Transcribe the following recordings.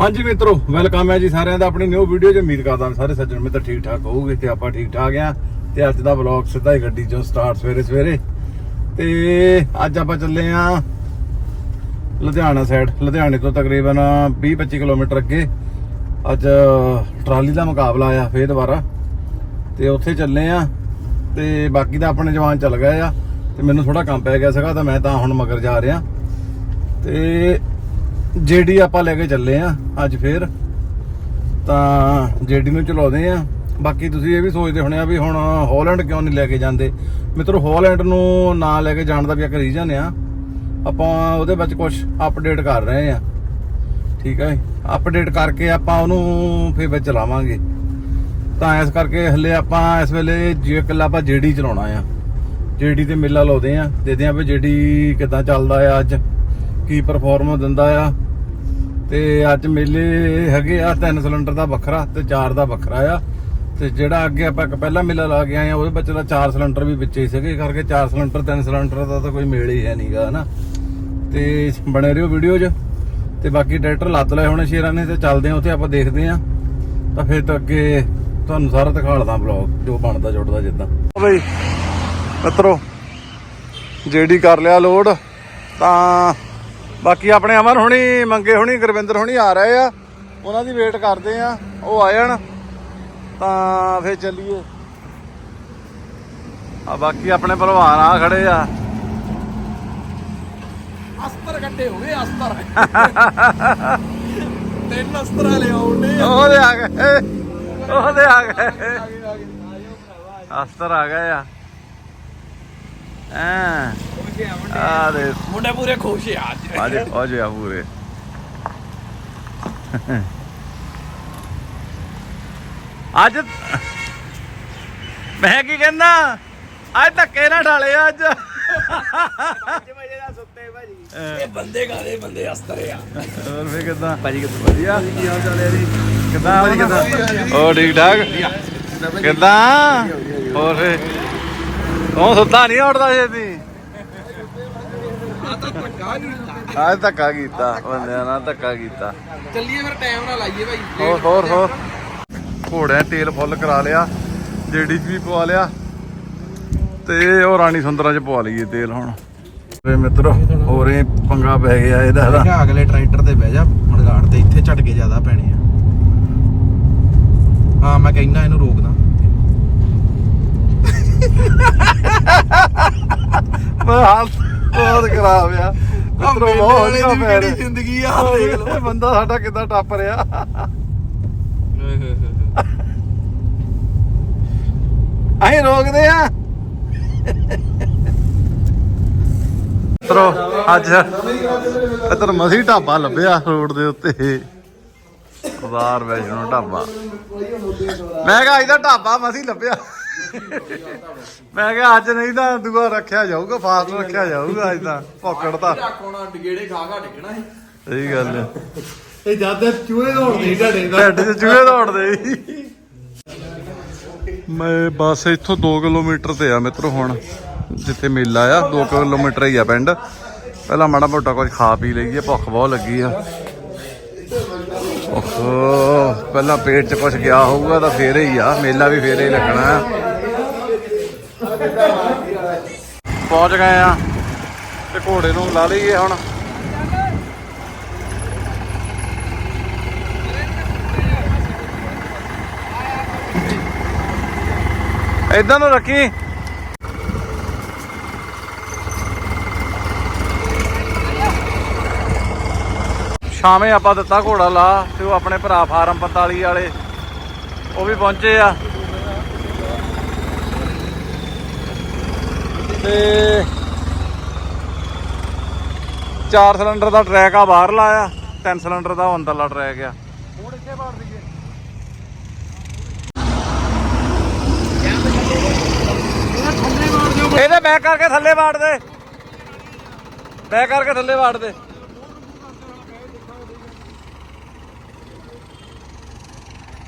ਹਾਂਜੀ ਮਿੱਤਰੋ ਵੈਲਕਮ ਹੈ ਜੀ ਸਾਰਿਆਂ ਦਾ ਆਪਣੀ ਨਿਊ ਵੀਡੀਓ 'ਚ। ਉਮੀਦ ਕਰਦਾ ਹਾਂ ਸਾਰੇ ਸੱਜਣ ਮਿੱਤਰ ਠੀਕ ਠਾਕ ਹੋਊਗੇ ਤੇ ਆਪਾਂ ਠੀਕ ਠਾਕ ਆ ਤੇ ਅੱਜ ਦਾ ਵਲੌਗ ਸਿੱਧਾ ਹੀ ਗੱਡੀ 'ਚੋਂ ਸਟਾਰਟ ਸਵੇਰੇ ਸਵੇਰੇ। ਤੇ ਅੱਜ ਆਪਾਂ ਚੱਲੇ ਆ ਲੁਧਿਆਣਾ ਸਾਈਡ ਲੁਧਿਆਣੇ ਤੋਂ ਤਕਰੀਬਨ 20-25 ਕਿਲੋਮੀਟਰ ਅੱਗੇ ਅੱਜ ਟਰਾਲੀ ਦਾ ਮੁਕਾਬਲਾ ਆ ਫੇਰ ਦੁਬਾਰਾ। ਤੇ ਉੱਥੇ ਚੱਲੇ ਆ ਤੇ ਬਾਕੀ ਤਾਂ ਆਪਣੇ ਜਵਾਨ ਚੱਲ ਗਏ ਆ। ਤੇ ਮੈਨੂੰ ਥੋੜਾ ਕੰਮ ਪੈ ਗਿਆ ਸੀਗਾ ਤਾਂ ਮੈਂ ਤਾਂ ਹੁਣ ਮਗਰ ਜਾ ਰਿਹਾ। ਤੇ ਜੇਡੀ ਆਪਾਂ ਲੈ ਕੇ ਚੱਲੇ ਆ ਅੱਜ ਫੇਰ, ਤਾਂ ਜੇਡੀ ਨੂੰ ਚਲਾਉਂਦੇ ਆ। ਬਾਕੀ ਤੁਸੀਂ ਇਹ ਵੀ ਸੋਚਦੇ ਹੋਣੇ ਆ ਵੀ ਹੁਣ ਹਾਲੈਂਡ ਕਿਉਂ ਨਹੀਂ ਲੈ ਕੇ ਜਾਂਦੇ? ਮਿੱਤਰੋ, ਹਾਲੈਂਡ ਨੂੰ ਨਾ ਲੈ ਕੇ ਜਾਣ ਦਾ ਵੀ ਇੱਕ ਰੀਜ਼ਨ ਆ। ਆਪਾਂ ਉਹਦੇ ਵਿੱਚ ਕੁਝ ਅਪਡੇਟ ਕਰ ਰਹੇ ਆ। ਠੀਕ ਹੈ ਅਪਡੇਟ ਕਰਕੇ ਆਪਾਂ ਉਹਨੂੰ ਫੇਰ ਵਿੱਚ ਚਲਾਵਾਂਗੇ। ਤਾਂ ਇਸ ਕਰਕੇ ਹਲੇ ਆਪਾਂ ਇਸ ਵੇਲੇ ਜੇ ਇਕੱਲਾ ਆਪਾਂ ਜੇਡੀ ਚਲਾਉਣਾ ਆ। ਜੇਡੀ ਤੇ ਮੇਲਾ ਲਾਉਂਦੇ ਆ। ਦੇਖਦੇ ਆ ਵੀ ਜੇਡੀ ਕਿਦਾਂ ਚੱਲਦਾ ਆ ਅੱਜ, ਕੀ ਪਰਫਾਰਮੈਂਸ ਦਿੰਦਾ ਆ। ਤੇ ਅੱਜ ਮੇਲੇ ਹੈਗੇ ਆ, ਤਿੰਨ ਸਿਲੰਡਰ ਦਾ ਵੱਖਰਾ ਤੇ ਚਾਰ ਦਾ ਵੱਖਰਾ ਆ। ਤੇ ਜਿਹੜਾ ਅੱਗੇ ਆਪਾਂ ਪਹਿਲਾ ਮੇਲਾ ਲਾ ਕੇ ਆਏ ਆ, ਉਹਦੇ ਵਿੱਚ ਤਾਂ ਚਾਰ ਸਿਲੰਡਰ ਵੀ ਵਿੱਚ ਹੀ ਸੀਗੇ ਕਰਕੇ ਚਾਰ ਸਿਲੰਡਰ, ਤਿੰਨ ਸਿਲੰਡਰ ਦਾ ਤਾਂ ਕੋਈ ਮੇਲ ਹੀ ਹੈ ਨਹੀਂਗਾ ਹਨਾ। ਤੇ ਬਣੇ ਰਹੋ ਵੀਡੀਓ 'ਚ। ਤੇ ਬਾਕੀ ਟਰੈਕਟਰ ਲੱਤ ਲਏ ਹੋਣੇ ਸ਼ੇਰਾਂ ਨੇ ਤੇ ਚੱਲਦੇ ਆ, ਉੱਥੇ ਆਪਾਂ ਦੇਖਦੇ ਆ। ਤਾਂ ਫਿਰ ਤਾਂ ਅੱਗੇ ਤੁਹਾਨੂੰ ਸਾਰਾ ਦਿਖਾਲਦਾ ਬਲੌਗ ਜੋ ਬਣਦਾ, ਜੁੜਦਾ, ਜਿੱਦਾਂ। ਬਈ, ਮਿੱਤਰੋ ਜੇਡੀ ਕਰ ਲਿਆ ਲੋਡ, ਤਾਂ ਬਾਕੀ ਆਪਣੇ ਅਮਰ ਹੁਣੀ ਮੰਗੇ ਹੁਣੀ ਗੁਰਵਿੰਦਰ ਹੁਣੀ ਆ ਰਹੇ ਆ। ਉਹਨਾਂ ਦੀ ਵੇਟ ਕਰਦੇ ਆ ਉਹ ਆ ਜਾਣ ਤਾਂ ਫੇਰ ਚੱਲੀਏ। ਆ ਬਾਕੀ ਆਪਣੇ ਭਲਵਾਨ ਆ ਖੜੇ ਆ। ਅਸਤਰ ਕੱਢੇ ਹੋ ਗਏ ਅਸਤਰ। ਤਿੰਨ ਅਸਤਰ ਵਾਲੇ ਆਉਣੇ ਉਹਦੇ ਆ ਗਏ। ਉਹਦੇ ਆ ਗਏ। ਅਸਤਰ ਆ ਗਏ ਆ। ਹਾਂ? ਆ ਦੇ। ਮੁੰਡੇ ਪੂਰੇ ਖੁਸ਼ ਆ ਅੱਜ। ਆ ਦੇ ਆ ਜੇ ਆ ਪੂਰੇ। ਅੱਜ ਮੈਂ ਕੀ ਕਹਿੰਦਾ? ਅੱਜ ਧੱਕੇ ਨਾ ਢਾਲੇ ਅੱਜ। ਵਜੇ ਦਾ ਸੁੱਤੇ ਭਾਜੀ। ਇਹ ਬੰਦੇ ਕਾਦੇ ਬੰਦੇ ਅਸਤਰ ਆ। ਹੋਰ ਫੇ ਕਿਦਾਂ? ਭਾਜੀ ਕਿਦਾਂ? ਵਧੀਆ। ਕੀ ਹਾਲ ਚਾਲ ਹੈ ਜੀ? ਕਿਦਾਂ ਭਾਜੀ ਕਿਦਾਂ? ਹੋ ਠੀਕ ਠਾਕ? ਕਿਦਾਂ? ਹੋਰ ਫੇ ਤੂੰ ਸੁੱਤਾ ਨਹੀਂ ਉੱਠਦਾ ਛੇਤੀ। ਅੱਜ ਧੱਕਾ ਕੀਤਾ ਬੰਦਿਆਂ ਨਾਲ ਧੱਕਾ ਕੀਤਾ। ਚੱਲੀਏ ਫਿਰ ਟਾਈਮ ਨਾਲ ਲਾਈਏ ਭਾਈ ਹੋਰ ਹੋਰ ਹੋਰ। ਘੋੜਿਆਂ ਤੇਲ ਫੁੱਲ ਕਰਾ ਲਿਆ ਜੇਡੀ ਚ ਵੀ ਪਵਾ ਲਿਆ। ਤੇ ਉਹ ਰਾਣੀ ਸੁੰਦਰਾਂ ਚ ਪਵਾ ਲਈਏ ਤੇਲ ਹੁਣ। ਵੇ ਮਿੱਤਰੋ ਹੋਰੇ ਪੰਗਾ ਪੈ ਗਿਆ ਇਹਦਾ ਕਿਹਾ ਅਗਲੇ ਟਰੈਕਟਰ ਤੇ ਬਹਿ ਜਾ ਮੜਗਾੜ ਤੇ ਇੱਥੇ ਝਟਕੇ ਜ਼ਿਆਦਾ ਪੈਣੇ ਆ। ਹਾਂ ਮੈਂ ਕਹਿੰਦਾ ਇਹਨੂੰ ਰੋਕਦਾ। ਮੈਂ ਹਾਲ ਬਹੁਤ ਖਰਾਬ ਆ। ਮਿੱਤਰੋ ਬਹੁਤ ਔਖਾ ਪੈ ਰਿਹਾ ਜ਼ਿੰਦਗੀ ਆ ਦੇਖ ਲਓ। ਇਹ ਬੰਦਾ ਸਾਡਾ ਕਿੱਦਾਂ ਟੱਪ ਰਿਹਾ? ਅਸੀਂ ਰੋਕਦੇ ਆ। ਮਿੱਤਰੋ ਅੱਜ ਇੱਧਰ ਮਸੀ ਢਾਬਾ ਲੱਭਿਆ ਰੋਡ ਦੇ ਉੱਤੇ। ਬਾਹਰ ਵੈਸ਼ਨੋ ਢਾਬਾ। ਮੈਂ ਕਿਹਾ ਅੱਜ ਦਾ ਢਾਬਾ ਮਸੀ ਲੱਭਿਆ। ਮੈਂ ਕਿਹਾ ਅੱਜ ਨਹੀਂ ਤਾਂ ਦੂਆ ਰੱਖਿਆ ਜਾਊਗਾ ਫਾਸਟ ਰੱਖਿਆ ਜਾਊਗਾ ਅੱਜ ਤਾਂ ਭੌਕੜ ਤਾਂ। ਕੋਣਾ ਡਿਗੇੜੇ ਖਾ ਖਾ ਡਿੱਗਣਾ ਸੀ। ਸਹੀ ਗੱਲ ਹੈ। ਇਹ ਜਦ ਚੂਹੇ ਦੌੜਦੇ ਢਾਡੇ ਢੱਡ 'ਚ ਚੂਹੇ ਦੌੜਦੇ ਮੈਂ ਬਸ ਇੱਥੋਂ 2 ਕਿਲੋਮੀਟਰ ਤੇ ਆ ਮਿੱਤਰੋ ਹੁਣ ਜਿੱਥੇ ਮੇਲਾ ਆ 2 ਕਿਲੋਮੀਟਰ ਹੀ ਆ ਪਿੰਡ। ਪਹਿਲਾਂ ਮਾੜਾ ਮੋਟਾ ਕੁਝ ਖਾ ਪੀ ਲਈਏ ਭੁੱਖ ਬਹੁਤ ਲੱਗੀ ਆ। ਓਹੋ ਪਹਿਲਾਂ ਪੇਟ 'ਚ ਕੁਝ ਗਿਆ ਹੋਊਗਾ ਤਾਂ ਫੇਰ ਹੀ ਆ ਮੇਲਾ ਵੀ ਫੇਰ ਹੀ ਲੱਗਣਾ। ਆ ਪਹੁੰਚ ਗਏ ਆ ਤੇ ਘੋੜੇ ਨੂੰ ਲਾ ਲਈਏ ਹੁਣ। ਇਦਾਂ ਨੂੰ ਰੱਖੀ। ਸ਼ਾਮੇ ਆਪਾਂ ਦਿੱਤਾ ਘੋੜਾ ਲਾ, ਤੇ ਉਹ ਆਪਣੇ ਭਰਾ ਫਾਰਮ 45 ਵਾਲੇ, ਉਹ ਵੀ ਪਹੁੰਚੇ ਆ। ਤੇ ਚਾਰ ਸਿਲੰਡਰ ਦਾ ਟਰੈਕ ਆ ਬਾਹਰ ਲਾਇਆ ਤਿੰਨ ਸਿਲੰਡਰ ਦਾ ਅੰਦਰਲਾ ਟਰੈਕ ਆ। ਹੁਣ ਇੱਥੇ ਬਾੜ ਦਈਏ। ਇਹਦੇ ਬੈਕ ਕਰਕੇ ਥੱਲੇ ਵਾੜ ਦੇ। ਬੈਕ ਕਰਕੇ ਥੱਲੇ ਵਾੜ ਦੇ।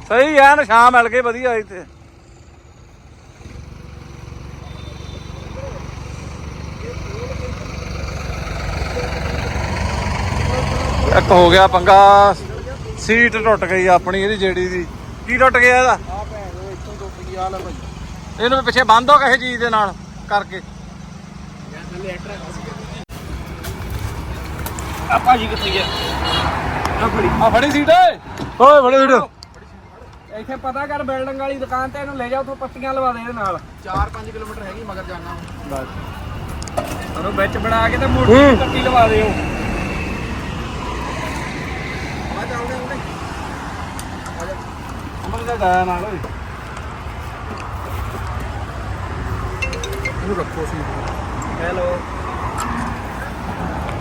ਸਹੀ ਐ ਸ਼ਾਮ ਮਿਲ ਗਈ ਵਧੀਆ ਇੱਥੇ। ਇੱਕ ਹੋ ਗਿਆ ਪੰਗਾ। ਸੀਟ ਟੁੱਟ ਗਈ ਆਪਣੀ ਇਹਦੀ ਜਿਹੜੀ ਦੀ। ਕੀ ਟੁੱਟ ਗਿਆ ਇਹਦਾ? ਆ ਭੈਣ ਉਹ ਇੱਥੋਂ ਟੁੱਟ ਗਈ ਆ ਲੈ ਭਾਈ ਇਹਨੂੰ ਪਿੱਛੇ ਬੰਦ ਹੋ ਕਿਸੇ ਚੀਜ਼ ਦੇ ਨਾਲ ਕਰਕੇ। ਆ ਭਾਜੀ ਕਿੱਥੇ ਗਿਆ? ਆ ਫੜੀ। ਆ ਫੜੀ ਸੀਟ ਓਏ। ਓਏ ਫੜੀ ਸੀਟ। ਇੱਥੇ ਪਤਾ ਕਰ ਬਿਲਡਿੰਗ ਵਾਲੀ ਦੁਕਾਨ ਤੇ ਇਹਨੂੰ ਲੈ ਜਾ ਉੱਥੋਂ ਪੱਤੀਆਂ ਲਵਾ ਦੇ ਇਹਦੇ ਨਾਲ। 4-5 ਕਿਲੋਮੀਟਰ ਹੈਗੀ ਮਗਰ ਜਾਣਾ ਬਸ। ਉਹਨੂੰ ਵਿੱਚ ਬਣਾ ਕੇ ਤੇ ਮੋਟੀ ਜਿਹੀ ਪੱਤੀ ਲਵਾ ਦਿਓ। ਆ ਉਹਨੇ ਅਮਰ ਦਾ ਦਾਇਆ ਨਾਲ ਓਏ ਇਹਨੂੰ ਰੱਖੋ ਸੀ ਹੈਲੋ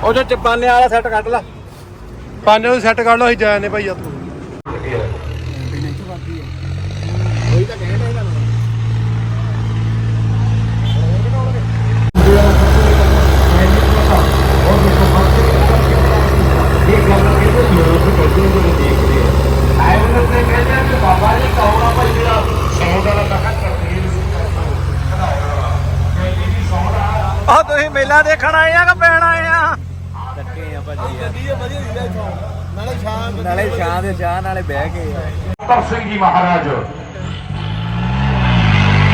ਉਹ ਜੋ ਚਪਾਨੇ ਵਾਲਾ ਸੈੱਟ ਕੱਢ ਲਾ। ਪਾਣੇ ਨੂੰ ਸੈੱਟ ਕਰ ਲਓ, ਅਸੀਂ ਜਾਇਆ ਨੇ ਭਾਈ ਆ ਤੂੰ ਕੋਈ ਤਾਂ ਕਹਿ ਰਿਹਾ ਤੁਹਾਨੂੰ ਆ ਤੁਸੀਂ ਮੇਲਾ ਦੇਖਣ ਆਏ ਆ ਕਿ ਪੈਣ ਆਏ ਆ? ਚੱਕੇ ਆ ਭਾਜੀ ਗੱਡੀ ਵਧੀਆ ਦੀ ਇੱਥੋਂ ਨਾਲੇ ਸ਼ਾਮ ਨਾਲੇ ਸ਼ਾਮ ਦੇ ਚਾਹ ਨਾਲੇ ਬਹਿ ਕੇ ਆ। ਪਰ ਸਿੰਘ ਜੀ ਮਹਾਰਾਜ।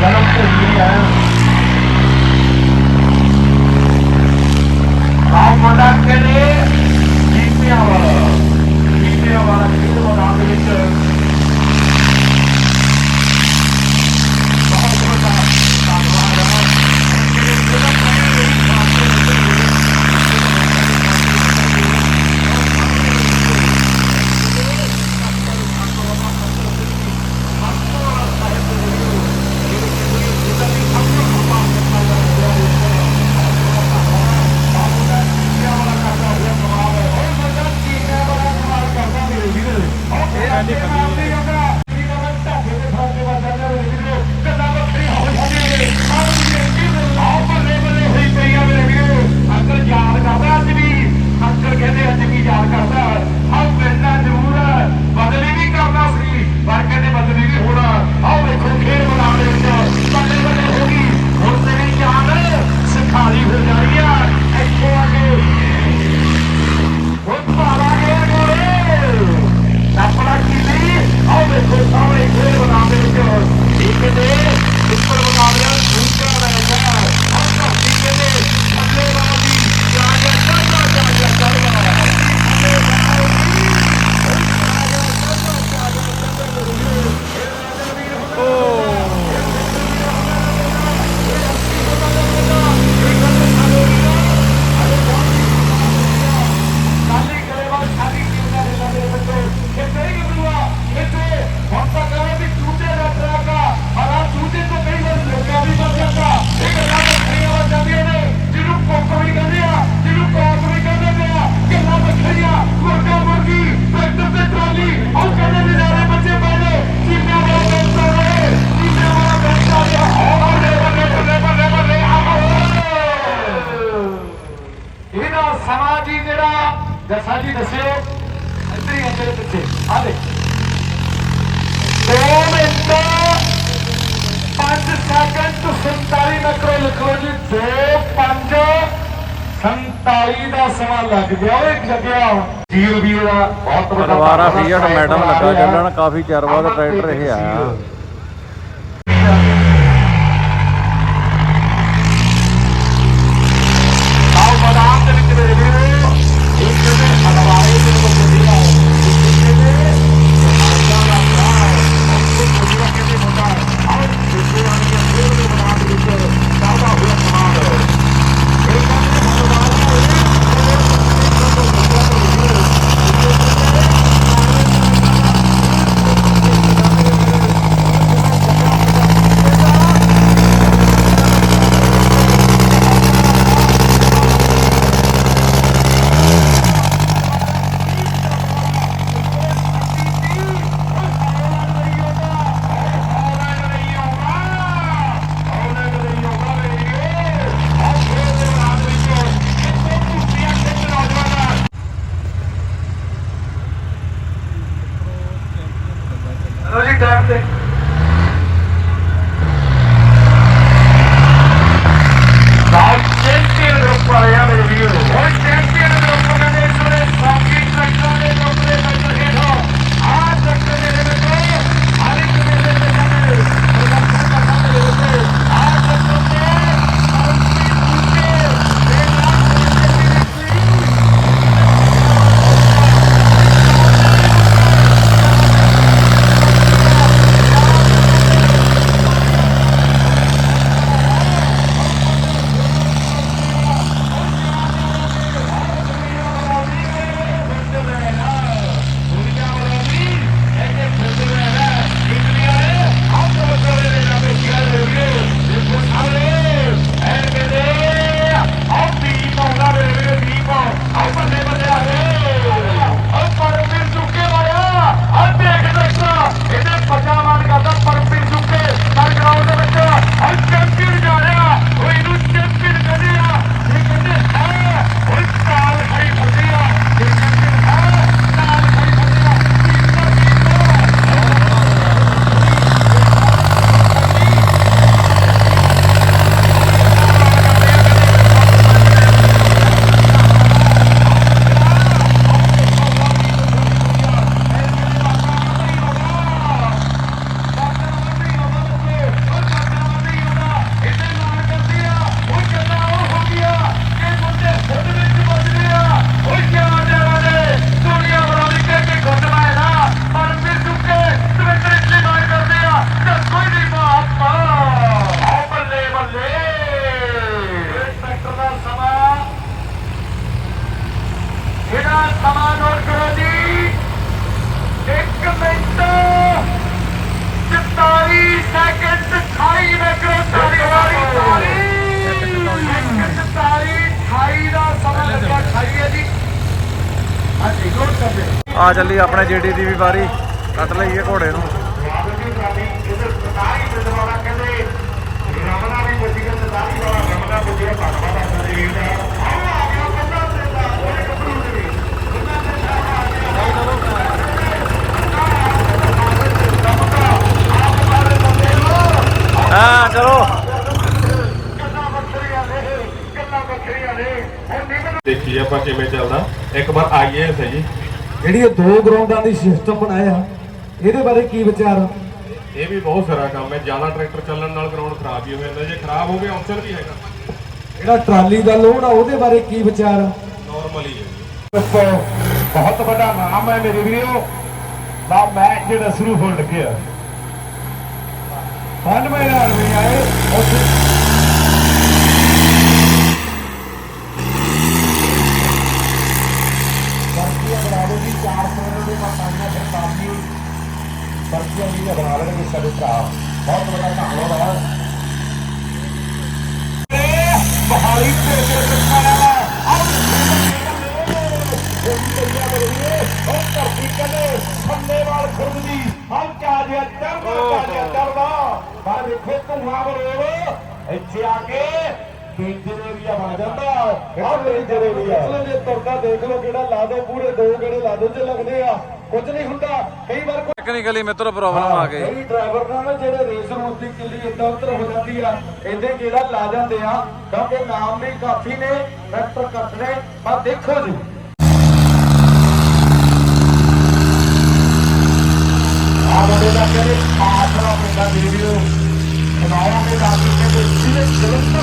ਜਨਮ ਭੂਮੀ ਹੈ ਰਾਮ ਮੰਡਾ ਕੇ ਨੇ ਜੀਤਿਆਂ ਵਾਲਾ ਜੀਤਿਆਂ ਵਾਲਾ ਦੇ ਵਿੱਚ। 47 ਮੈਕਰੋ ਲਿਖੋ ਜੀ 2 5 47 ਦਾ ਸਮਾਂ ਲੱਗ ਗਿਆ। ਓਏ ਲੱਗਿਆ ਜੀਲ ਵੀ ਦਾ ਬਹੁਤ ਵੱਡਾ ਦੁਬਾਰਾ ਫੀਅਟ ਮੈਡਮ ਲੱਗਾ ਚੱਲਣ ਕਾਫੀ ਚਿਰ ਬਾਅਦ ਟਰੈਕਟਰ ਇਹ ਆਇਆ। ਦੇ ਵੀ ਬੰਦਾ ਸੇਦਾ ਆ ਗਿਆ ਹਾਂ, ਚਲੋ। ਗੱਲਾਂ ਦੇਖੀਏ ਆਪਾਂ ਕਿਵੇਂ ਚੱਲਦਾ। ਇੱਕ ਵਾਰ ਆਈਏ ਸਹੀ। ਜਿਹੜੀ ਇਹ ਦੋ ਗਰਾਊਂਡਾਂ ਦੀ ਸਿਸਟਮ ਬਣਾਇਆ ਇਹਦੇ ਬਾਰੇ ਕੀ ਵਿਚਾਰ ਆ? ਇਹ ਵੀ ਬਹੁਤ ਸਾਰਾ ਕੰਮ ਹੈ। ਜ਼ਿਆਦਾ ਟਰੈਕਟਰ ਚੱਲਣ ਨਾਲ ਗਰਾਊਂਡ ਖਰਾਬ ਹੀ ਹੋ ਜਾਂਦਾ ਜੇ ਖਰਾਬ ਹੋ ਗਿਆ ਆਪਸ਼ਨ ਵੀ ਹੈਗਾ। ਜਿਹੜਾ ਟਰਾਲੀ ਦਾ ਲੋਡ ਆ ਉਹਦੇ ਬਾਰੇ ਕੀ ਵਿਚਾਰ ਆ? ਨਾਰਮਲ ਹੀ ਬਹੁਤ ਵੱਡਾ ਨਾਮ ਹੈ ਮੇਰੇ ਵੀਰੋ। ਦਾ ਮੈਚ ਜਿਹੜਾ ਸ਼ੁਰੂ ਹੋਣ ਲੱਗਿਆ 92000 ਰੁਪਏ ਆਏ ਉੱਥੇ ਪਰਚੀਆਂ ਬਣਾ ਲਓ ਜੀ 400 ਰੁਪਏ ਦਾ ਪਾਣਾ ਫਿਰ ਕਾਫੀ ਪਰਚੀਆਂ ਵੀ ਬਣਾ ਲੈਣਗੇ ਸਾਡੇ ਭਰਾ ਬਹੁਤ ਵੱਡਾ ਧੰਨਵਾਦ ਹੈ ਬਹਾਲੀ ਤੇ ਤੇ ਟਕਾਇਆ ਵਾ ਆਹ ਉਹ ਧਰਤੀ ਕਦੇ ਖੰਨੇ ਵਾਲ ਖੁਰਦੀ ਹਮ ਕਾ ਜਿਆ ਚੜਦਾ ਕਾ ਜਿਆ ਚੜਦਾ ਪਰ ਦੇਖੋ ਧੂਆਂ ਬਰੋੜ ਇੱਥੇ ਆ ਕੇ ਬੇਜਰੇ ਵੀ ਬਣ ਜਾਂਦਾ ਆਹ ਬੇਜਰੇ ਵੀ ਆ ਜੇ ਤੁਰਦਾ ਦੇਖ ਲਓ ਕਿਹੜਾ ਲਾ ਦੋ ਪੂਰੇ ਦੋ ਗੇੜੇ ਲਾ ਦੋ ਜੇ ਲੱਗਦੇ ਆ। ਕੁਝ ਨਹੀਂ ਹੁੰਦਾ ਕਈ ਵਾਰ ਕੋਈ ਟੈਕਨੀਕਲੀ ਮਿੱਤਰੋ ਪ੍ਰੋਬਲਮ ਆ ਗਈ। ਕਈ ਡਰਾਈਵਰ ਨਾਲ ਨਾ ਜਿਹੜੇ ਰੇਸ ਰੂਟ ਦੀ ਕਿੱਲੀ ਇੱਦਾਂ ਉੱਤਰ ਹੋ ਜਾਂਦੀ ਆ ਇਹਦੇ ਜਿਹੜਾ ਲਾ ਜਾਂਦੇ ਆ ਕਿਉਂਕਿ ਨਾਮ ਵੀ ਕਾਫੀ ਨੇ ਟਰੈਕਟਰ ਘੱਟ ਨੇ ਪਰ ਦੇਖੋ ਜੀ। ਆ ਬੰਦੇ ਦਾ ਕਹਿੰਦੇ ਆਸਰਾ ਪਿੰਡਾ ਵੀਡੀਓ ਬਣਾਇਆ ਕੇ ਰਾਤੀ ਕਹਿੰਦੇ ਜਿਹਨੇ ਜਲੰਧਰ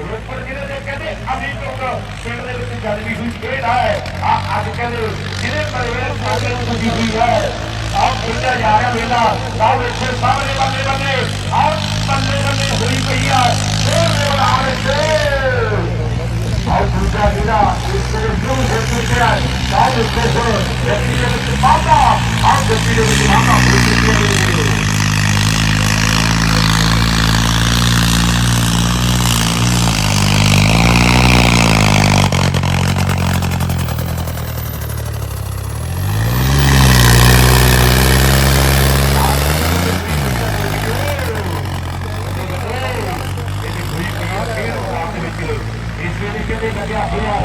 ਰੋਪੜ ਜ਼ਿਲ੍ਹੇ ਦੇ ਕਹਿੰਦੇ ਅਸੀਂ ਤੋਂ ਪਿੰਡ ਦੇ ਵਿੱਚ ਗੱਲ ਵੀ ਹੋਈ ਖੇਡ ਹੈ ਆ ਅੱਜ ਕਹਿੰਦੇ ਜਿਹਦੇ ਪਰਿਵਾਰ ਸਾਡੇ ਨੂੰ ਲੱਗੀ ਹੋਈ ਹੈ ਆਹ ਖੁੱਲਦਾ ਜਾ ਰਿਹਾ ਮੇਲਾ ਆਹ ਇੱਥੇ ਸਾਹਮਣੇ ਬੰਦੇ ਬੰਦੇ ਆਹ ਬੰਦੇ ਬੰਦੇ ਹੋਈ ਪਈ ਆ ਹੋਰ ਦੇ ਬਣਾ ਰਹੇ ਆਹ ਖੁੱਲਦਾ ਜਿਹੜਾ ਇਸ ਦੇ ਨੂੰ ਹੋ ਚੁੱਕਿਆ ਹੈ ਆਹ ਇੱਥੇ ਤੋਂ ਗੱਡੀ ਦੇ ਵਿੱਚ ਮਾਤਾ ਆਹ ਗੱਡੀ ਦੇ ਵਿੱਚ ਮਾਤਾ ਹੋ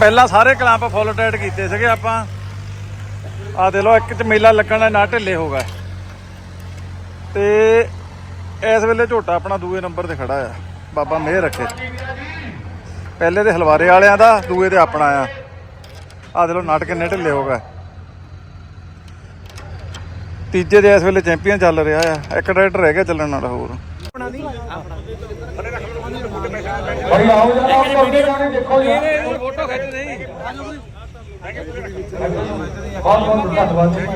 ਪਹਿਲਾਂ ਸਾਰੇ ਕਲੰਪ ਫੁੱਲ ਟਾਈਟ ਕੀਤੇ ਸੀਗੇ ਆਪਾਂ। ਆ ਦੇ ਲੋ ਇੱਕ ਚ ਮੇਲਾ ਲੱਗਣ ਦਾ ਨਾ ਢਿੱਲੇ ਹੋ ਗਏ ਤੇ ਇਸ ਵੇਲੇ ਝੋਟਾ ਆਪਣਾ ਦੂਏ ਨੰਬਰ ਤੇ ਖੜਾ ਆ। ਬਾਬਾ ਮਿਹਰ ਰੱਖੇ। ਪਹਿਲੇ ਦੇ ਹਲਵਾਰੇ ਵਾਲਿਆਂ ਦਾ, ਦੂਏ ਤੇ ਆਪਣਾ ਆ। ਆ ਦੇ ਲੋ ਨਟ ਕਿੰਨੇ ਢਿੱਲੇ ਹੋ ਗਏ। ਤੀਜੇ ਦੇ ਇਸ ਵੇਲੇ ਚੈਂਪੀਅਨ ਚੱਲ ਰਿਹਾ ਆ। ਇੱਕ ਟਰੈਕਟਰ ਰਹਿ ਗਿਆ ਚੱਲਣ ਨਾਲ ਹੋਰ। ਭਾਈ ਆਓ ਜਰਾ ਆਪ ਕਰਦੇ ਜਾਣੇ ਦੇਖੋ ਯਾਰ। ਫੋਟੋ ਖਿੱਚ ਦੇ ਬਹੁਤ ਬਹੁਤ ਧੰਨਵਾਦ। ਜੀ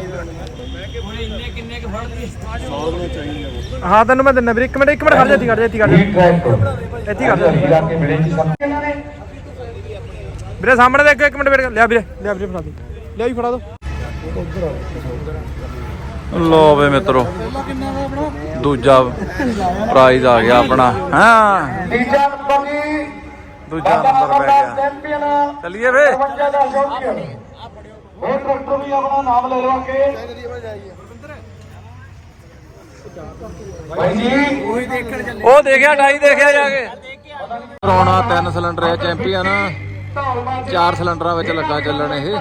ਹਾਂ ਤੈਨੂੰ ਮੈਂ ਦਿੰਦਾ ਵੀਰੇ ਇੱਕ ਮਿੰਟ ਇੱਕ ਮਿੰਟ ਖੜ ਜਾ ਇੱਥੇ ਖੜ ਜਾ ਇੱਥੇ ਖੜ ਜਾ। ਵੀ ਇੱਥੇ ਕਰ ਦਿਓ। ਜਾ ਜੀ ਵੀਰੇ ਸਾਹਮਣੇ ਦੇਖ ਇੱਕ ਮਿੰਟ ਵੇਟ ਕਰ। ਲਿਆ ਵੀਰੇ ਲਿਆ ਵੀਰੇ ਫੜਾ ਦੇ। ਲਿਆ ਵੀ ਫੜਾ ਦੋ। ਲੋ ਵੇ ਮਿੱਤਰੋ ਦੂਜਾ ਪ੍ਰਾਈਜ਼ ਆ ਗਿਆ ਆਪਣਾ ਹਾਂ। ਤੀਜਾ ਨੰਬਰ ਜੀ। ਦੂਜਾ ਨੰਬਰ ਪੈ ਗਿਆ। ਚੈਂਪੀਅਨ। ਚੱਲੀਏ ਵੇ 52 ਦਾ ਚੈਂਪੀਅਨ ਇਹ ਟਰੈਕਟਰ ਵੀ ਆਪਣਾ ਨਾਮ ਲੈ ਲਵਾ ਕੇ ਭਾਈ ਜੀ। ਉਹ ਦੇਖਿਆ ਡਾਈ ਦੇਖਿਆ ਜਾ ਕੇ। ਕਰੋਨਾ ਤਿੰਨ ਸਿਲੰਡਰ ਹੈ ਚੈਂਪੀਅਨ ਚਾਰ ਸਿਲੰਡਰਾਂ ਵਿੱਚ ਲੱਗਾ ਚੱਲਣ ਇਹ।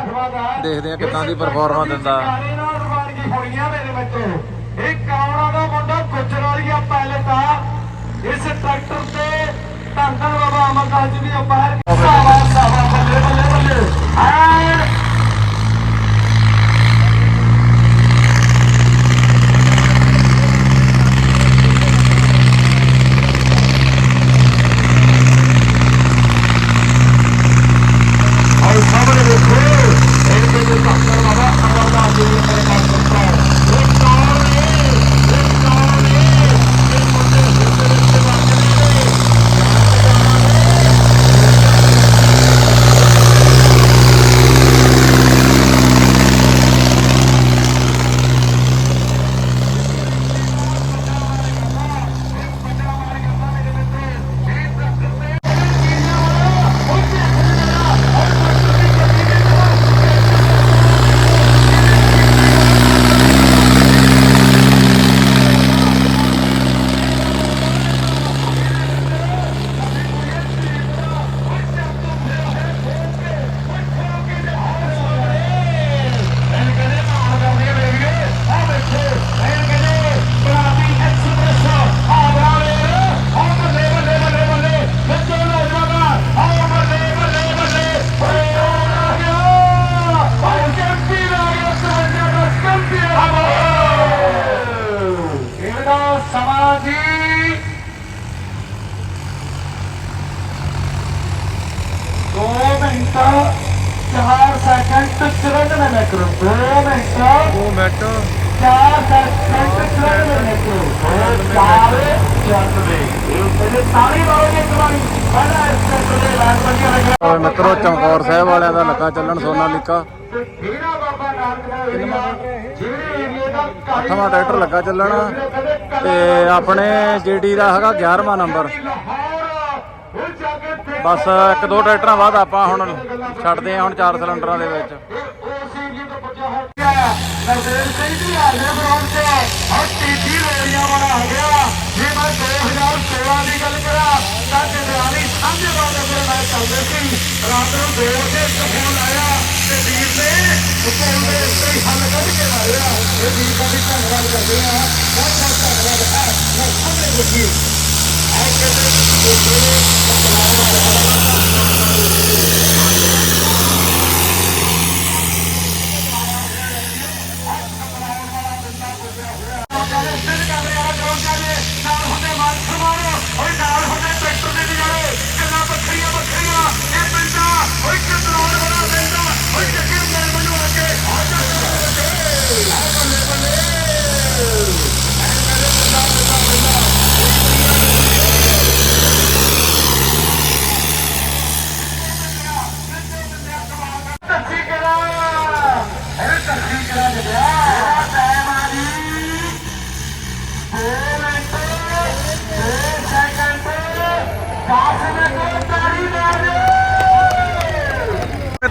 ਦੇਖਦੇ ਆ ਕਿੱਦਾਂ ਦੀ ਪਰਫਾਰਮੈਂਸ ਦਿੰਦਾ। ਗਾਣੇ ਨਾਲ ਹੋਣੀ ਆ ਮੇਰੇ ਬੱਚੇ ਇਹ ਕਾਉਣਾ ਦਾ ਮੁੰਡਾ ਗੁੱਜਰ ਵਾਲੀਆ ਪਾਇਲਟ ਆ। ਇਸ ਟਰੈਕਟਰ ਤੇ ਧੰਨ ਧੰਨ ਬਾਬਾ ਅਮਰਦਾਸ ਜੀ ਦੀ ਅਪਾਰ ਸਾਵਾ ਸਾਵਾ ਬੱਲੇ ਬੱਲੇ ਬੱਲੇ। ਐਨ ਆਓ ਸਾਹਮਣੇ ਦੇਖੋ ਇਹਦੇ ਦੇ ਧੰਨ ਬਾਬਾ ਅਮਰਦਾਸ ਜੀ ਦੀ ਅਪਾਰ ਕਰਤਾ ਇਹ ਕੌਣ ਹੈ ਇਹ ਕੌਣ ਹੈ ਇਹ ਮੁੰਡੇ ਹਿੱਸੇ ਵਿੱਚ ਵੱਜਦੇ ਨੇ ਸਮਾਂ ਜੀ ਦੋ minute 4 second 94 minute 2 minute 2 minute 4 second 94 minute 4 ਚੱਲਦੇ ਇਹ ਤਾਲੀ ਮਾਰੋਗੇ ਇੱਕ ਵਾਰੀ। ਪਹਿਲਾਂ ਇਸ ਟਰੈਕਟਰ ਦੇ ਲਾਈਨ ਵਧੀਆ ਲੱਗਿਆ ਓਏ ਮਿੱਤਰੋ ਚਮਕੌਰ ਸਾਹਿਬ ਵਾਲਿਆਂ ਦਾ ਲੱਗਾ ਚੱਲਣ ਦਾ ਕਾਲੀ ਅੱਠਵਾਂ ਟਰੈਕਟਰ ਲੱਗਾ ਚੱਲਣ। ਤੇ ਆਪਣੇ ਜੀਡੀ ਦਾ ਹੈਗਾ 11ਵਾਂ ਨੰਬਰ ਲਾਹੌਰ ਉਹ ਜਾ ਕੇ ਫਿਰ ਬਸ ਇੱਕ ਦੋ ਟਰੈਕਟਰਾਂ ਬਾਅਦ ਆਪਾਂ ਹੁਣ ਛੱਡਦੇ ਆ ਹੁਣ ਚਾਰ ਸਿਲੰਡਰਾਂ ਦੇ ਵਿੱਚ। ਰਾਤ ਨੂੰ ਦੋ ਵਜੇ ਫੋਨ ਆਇਆ ਤੇ ਵੀਰ ਨੇ ਫੋਨ ਦੇ ਉੱਤੇ ਹੀ ਹੱਲ ਕੱਢ ਕੇ ਲਾਇਆ ਇਹ ਵੀਰ ਦਾ ਵੀ ਧੰਨਵਾਦ ਕਰਦੇ ਆ ਬਹੁਤ ਬਹੁਤ ਧੰਨਵਾਦ ਹੈ ਮੈਂ ਸਾਹਮਣੇ ਦੇਖੀ ਐ ਕਹਿੰਦੇ ਨਾਲ Thank you.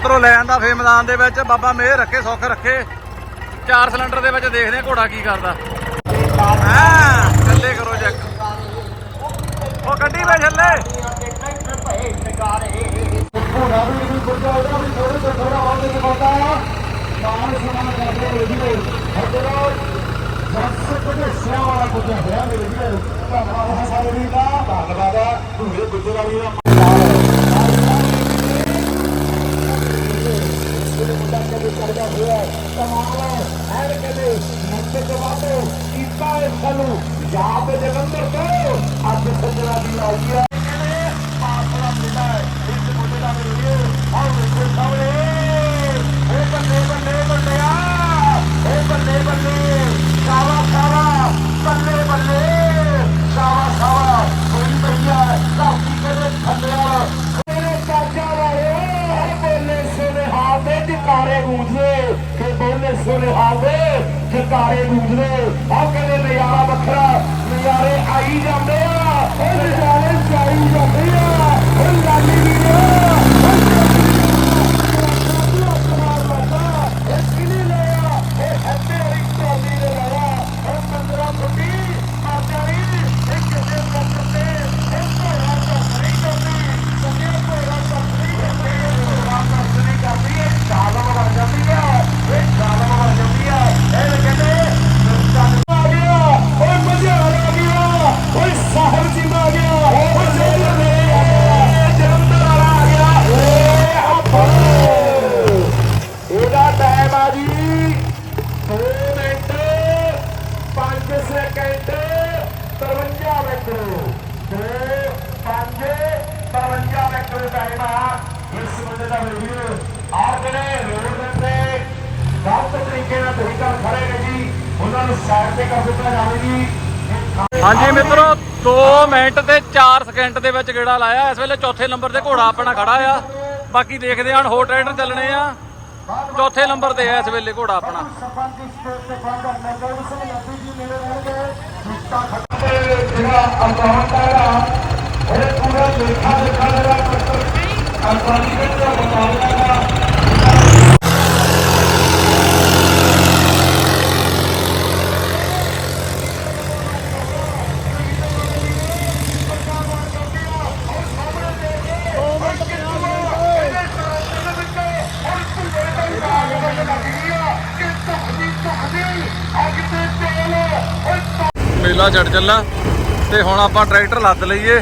ਮਿੱਤਰੋ ਲੈ ਆਂਦਾ ਫੇ ਮੈਦਾਨ ਦੇ ਵਿੱਚ ਬਾਬਾ ਮੇਰ ਰੱਖੇ ਸੁੱਖ ਰੱਖੇ ਚਾਰ ਸਿਲੰਡਰ ਦੇ ਵਿੱਚ ਦੇਖਦੇ ਆ ਘੋੜਾ ਕੀ ਕਰਦਾ ਹਾਂ ਥੱਲੇ ਕਰੋ ਚੈੱਕ ਉਹ ਗੱਡੀ ਵੇ ਥੱਲੇ ਘੋੜਾ ਵੀ ਨਹੀਂ ਗੁੱਜਾ ਉਹਦਾ ਵੀ ਥੋੜੇ ਤੋਂ ਪਾਉਂਦਾ ਮਾਨ ਸਮਾਨ ਕਰਦੇ ਮੇਰੇ ਵੀਰੋ ਹਰਦਰੋ ਜੱਸ ਕੁਝ ਸਿਆ ਵਾਲਾ ਗੁੱਜਾ ਹੋਇਆ ਮੇਰੇ ਵੀਰੋ ਧੰਨਵਾਦ ਹੈ ਸਾਰੇ ਵੀਰ ਦਾ ਧੰਨਵਾਦ ਹੈ ਮੇਰੇ ਗੁੱਜੇ ਦਾ ਵੀਰ ਯਾਦ ਜਲੰਧਰ ਤੋਂ ਅੱਜ ਸੱਜਣਾ ਦੀ ਆਈ ਹੈ ਪਾਸਲਾ ਮਿਲਦਾ ਹੈ ਇਸ ਮੁੰਡੇ ਦਾ ਵੀਡੀਓ ਆਹ ਦੇਖੋ ਸਾਹਮਣੇ ਓ ਬੱਲੇ ਬੱਲੇ ਬੱਲਿਆ ਓ ਬੱਲੇ ਬੱਲੇ ਸ਼ਾਵਾ ਸ਼ਾਵਾ ਬੱਲੇ ਬੱਲੇ ਸ਼ਾਵਾ ਸ਼ਾਵਾ ਕੋਈ ਭਈਆ ਕਾਫੀ ਕਦੇ ਥੱਲਿਆ ਮੇਰੇ ਚਾਚਾ ਵਾਲੇ ਬੋਲੇ ਸੋਨੇ ਹਾਵੇ ਜਕਾਰੇ ਗੂੰਜਦੇ ਕਿ ਬੋਲੇ ਸੋਨੇ ਹਾਵੇ ਜਕਾਰੇ ਗੂੰਜਦੇ ਆਹ ਕਹਿੰਦੇ ਨਜ਼ਾਰਾ ਵੱਖਰਾ ਨਜ਼ਾਰੇ ਆਈ ਜਾਂਦੇ ਆ ਉਹ ਨਜ਼ਾਰੇ ਚਾਈ ਜਾਂਦੇ ਆ ਉਹ ਲਾਲੀ ਵੀਰੋ ਸਾਹਿਬ ਜੀ ਆ ਗਿਆ ਓਏ ਜਲੰਧਰ ਆ ਗਿਆ ਜਲੰਧਰ ਵਾਲਾ ਆ ਗਿਆ ਓਏ ਆਪੋ ਇਹਦਾ ਟਾਈਮ ਆ ਜੀ 2 ਮਿੰਟ 5 ਸੈਕਿੰਡ 53 ਮਿੰਟ 2 5 53 ਮਿੰਟ ਦਾ ਟਾਈਮ ਆ ਇਸ ਬੰਦੇ ਦਾ ਰਿਵਿਊ ਆਹ ਜਿਹੜੇ ਰੋਡ ਦੇ ਉੱਤੇ ਗਲਤ ਤਰੀਕੇ ਨਾਲ ਵਹੀਕਲ ਖੜੇ ਨੇ ਜੀ ਉਹਨਾਂ ਨੂੰ ਸਾਈਡ ਤੇ ਕਰ ਦਿੱਤਾ ਜਾਵੇ ਜੀ ਹਾਂਜੀ ਮਿੱਤਰੋ 2 ਮਿੰਟ ਤੇ 4 ਦੇ ਵਿੱਚ ਗੇੜਾ ਲਾਇਆ, ਇਸ ਵੇਲੇ ਚੌਥੇ ਨੰਬਰ ਤੇ ਘੋੜਾ ਆਪਣਾ ਖੜਾ ਆ। ਬਾਕੀ ਦੇਖਦੇ ਹਾਂ ਹੋਰ ਟਰੈਕਟਰ ਚੱਲਣੇ ਆ। ਚੌਥੇ ਨੰਬਰ ਤੇ ਆ ਇਸ ਵੇਲੇ ਘੋੜਾ ਆਪਣਾ। ਸਰਪੰਚ ਸਟੇਟ ਤੇ ਬੰਦਾ ਨਗਰ ਸਿੰਘ ਲੱਭੀ ਜੀ ਮੇਰੇ ਰਹਿਣਗੇ ਜਿੱਤਾ ਖੱਤੇ ਜਿਹੜਾ ਅਕਾਊਂਟ ਹੈਗਾ ਇਹ ਪੂਰਾ ਲੇਖਾ ਲਿਖਾ ਜਿਹੜਾ ਅਸਾਨੀ ਦੇ ਤੋਂ ਬਤਾਉਂਦਾ ਮੇਲਾ ਚੱਲਾ। ਤੇ ਹੁਣ ਆਪਾਂ ਟਰੈਕਟਰ ਲੱਦ ਲਈਏ।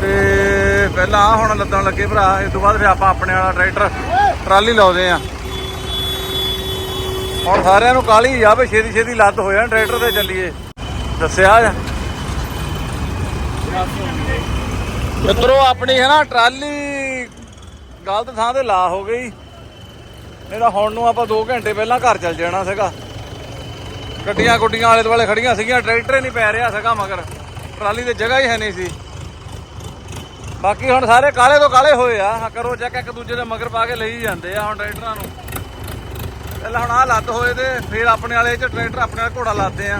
ਤੇ ਪਹਿਲਾਂ ਆਹ ਹੁਣ ਲੱਦਣ ਲੱਗੇ ਭਰਾ। ਇਸ ਤੋਂ ਬਾਅਦ ਫਿਰ ਆਪਾਂ ਆਪਣੇ ਵਾਲਾ ਟਰੈਕਟਰ ਟਰਾਲੀ ਲਾਉਂਦੇ ਆ ਹੁਣ ਸਾਰਿਆਂ ਨੂੰ ਕਾਲੀ ਆ ਵੀ ਛੇਤੀ ਛੇਤੀ ਲੱਦ ਹੋ ਜਾਣ ਟਰੈਕਟਰ ਤੇ ਚੱਲੀਏ। ਦੱਸਿਆ ਮਿੱਤਰੋ, ਆਪਣੀ ਹੈ ਨਾ ਟਰਾਲੀ ਗਲਤ ਥਾਂ ਤੇ ਲਾ ਹੋ ਗਈ। ਇਹਦਾ ਹੁਣ ਨੂੰ ਆਪਾਂ 2 ਘੰਟੇ ਪਹਿਲਾਂ ਘਰ ਚੱਲ ਜਾਣਾ ਸੀਗਾ। ਗੱਡੀਆਂ ਗੁੱਡੀਆਂ ਆਲੇ ਦੁਆਲੇ ਖੜੀਆਂ ਸੀਗੀਆਂ, ਟਰੈਕਟਰ ਹੀ ਨਹੀਂ ਪੈ ਰਿਹਾ ਸੀਗਾ ਮਗਰ। ਟਰਾਲੀ ਤੇ ਜਗ੍ਹਾ ਹੀ ਹੈ ਨਹੀਂ ਸੀ। ਬਾਕੀ ਹੁਣ ਸਾਰੇ ਕਾਲੇ ਤੋਂ ਕਾਲੇ ਹੋਏ ਆ। ਕਰੋ ਚੈੱਕ ਇੱਕ ਦੂਜੇ ਦੇ ਮਗਰ ਪਾ ਕੇ ਲਈ ਜਾਂਦੇ ਆ ਹੁਣ ਟਰੈਕਟਰਾਂ ਨੂੰ। ਪਹਿਲਾਂ ਹੁਣ ਆਹ ਲੱਦ ਹੋਏ ਤੇ ਫਿਰ ਆਪਣੇ ਵਾਲੇ ਚ ਟਰੈਕਟਰ ਆਪਣੇ ਵਾਲਾ ਘੋੜਾ ਲਾਦੇ ਆ।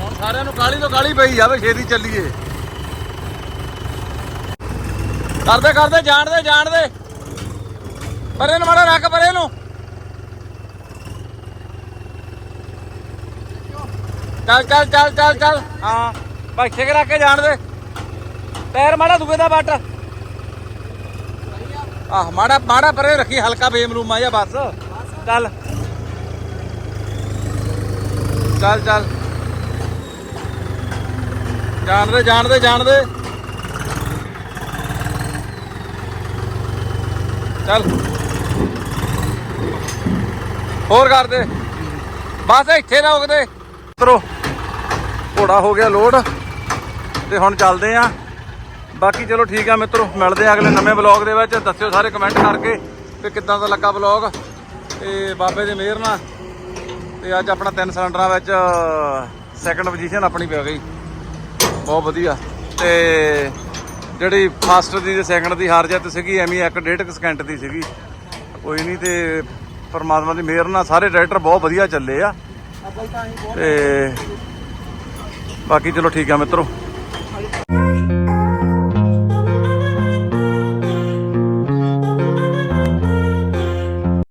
ਹੁਣ ਸਾਰਿਆਂ ਨੂੰ ਕਾਲੀ ਤੋਂ ਕਾਲੀ ਪਈ ਜਾਵੇ ਛੇਤੀ ਚੱਲੀਏ। ਕਰਦੇ ਕਰਦੇ, ਜਾਣਦੇ ਜਾਣਦੇ। ਪਰੇ ਨੂੰ ਮਾੜਾ ਰੱਖ, ਪਰੇ ਨੂੰ। ਚੱਲ ਚੱਲ ਚੱਲ ਚੱਲ ਚੱਲ। ਹਾਂ ਬੈਠੇ ਕੇ ਰੱਖ ਕੇ ਜਾਣ ਦੇ। ਪੈਰ ਮਾੜਾ ਦੂਏ ਦਾ ਵੱਟ। ਆਹ ਮਾੜਾ ਮਾੜਾ ਪਰੇ ਰੱਖੀ ਹਲਕਾ ਬੇਮਰੂਮਾ ਜਿਹਾ ਬਸ। ਚੱਲ। ਚੱਲ ਚੱਲ। ਜਾਣ ਦੇ ਜਾਣ ਦੇ ਜਾਣ ਦੇ। ਚੱਲ। ਹੋਰ ਕਰ ਦੇ ਬਸ ਇੱਥੇ ਨਾ ਰੁਕਦੇ ਮਿੱਤਰੋ ਘੋੜਾ ਹੋ ਗਿਆ ਲੋਡ। ਤੇ ਹੁਣ ਚੱਲਦੇ ਆਂ। ਬਾਕੀ ਚਲੋ ਠੀਕ ਆ ਮਿੱਤਰੋ, ਮਿਲਦੇ ਆ ਅਗਲੇ ਨਵੇਂ ਬਲੌਗ ਦੇ ਵਿੱਚ। ਦੱਸਿਓ ਸਾਰੇ ਕਮੈਂਟ ਕਰਕੇ ਕਿ ਕਿੱਦਾਂ ਦਾ ਲੱਗਾ ਬਲੌਗ ਤੇ ਬਾਬੇ ਦੇ ਮਿਹਰ ਨਾਲ। ਤੇ ਅੱਜ ਆਪਣਾ ਤਿੰਨ ਸਿਲੰਡਰਾਂ ਵਿੱਚ ਸੈਕੰਡ ਪੋਜੀਸ਼ਨ ਆਪਣੀ ਪੈ ਗਈ। ਬਹੁਤ ਵਧੀਆ। ਤੇ ਜਿਹੜੀ ਫਾਸਟ ਦੀ ਤੇ ਸੈਕੰਡ ਦੀ ਹਾਰ ਜਿੱਤ ਸੀਗੀ, ਐਵੇਂ 1.5 ਸਕਿੰਟ ਦੀ ਸੀਗੀ। ਕੋਈ ਨਹੀਂ ਤੇ ਪਰਮਾਤਮਾ ਦੀ ਮਿਹਰ ਨਾਲ ਸਾਰੇ ਟਰੈਕਟਰ ਬਹੁਤ ਵਧੀਆ ਚੱਲੇ ਆ। ਤੇ ਬਾਕੀ ਚਲੋ ਠੀਕ ਆ ਮਿੱਤਰੋ।